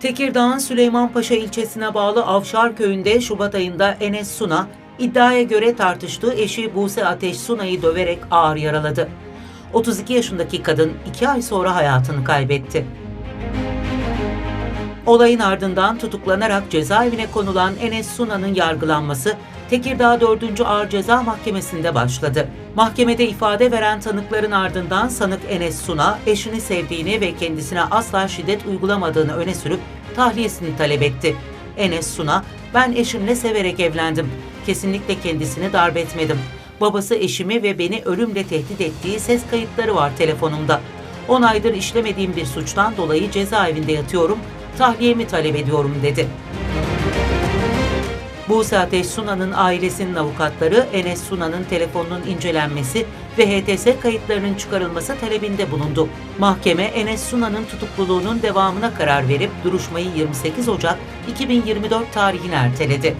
Tekirdağ'ın Süleymanpaşa ilçesine bağlı Avşar köyünde Şubat ayında Enes Suna, iddiaya göre tartıştığı eşi Buse Ateş Suna'yı döverek ağır yaraladı. 32 yaşındaki kadın 2 ay sonra hayatını kaybetti. Olayın ardından tutuklanarak cezaevine konulan Enes Suna'nın yargılanması Tekirdağ 4. Ağır Ceza Mahkemesi'nde başladı. Mahkemede ifade veren tanıkların ardından sanık Enes Suna, eşini sevdiğini ve kendisine asla şiddet uygulamadığını öne sürüp tahliyesini talep etti. Enes Suna, ben eşimle severek evlendim. Kesinlikle kendisini darp etmedim. Babası eşimi ve beni ölümle tehdit ettiği ses kayıtları var telefonumda. 10 aydır işlemediğim bir suçtan dolayı cezaevinde yatıyorum, tahliyemi talep ediyorum dedi. Buse Ateş Suna'nın ailesinin avukatları Enes Suna'nın telefonunun incelenmesi ve HTS kayıtlarının çıkarılması talebinde bulundu. Mahkeme Enes Suna'nın tutukluluğunun devamına karar verip duruşmayı 28 Ocak 2024 tarihine erteledi.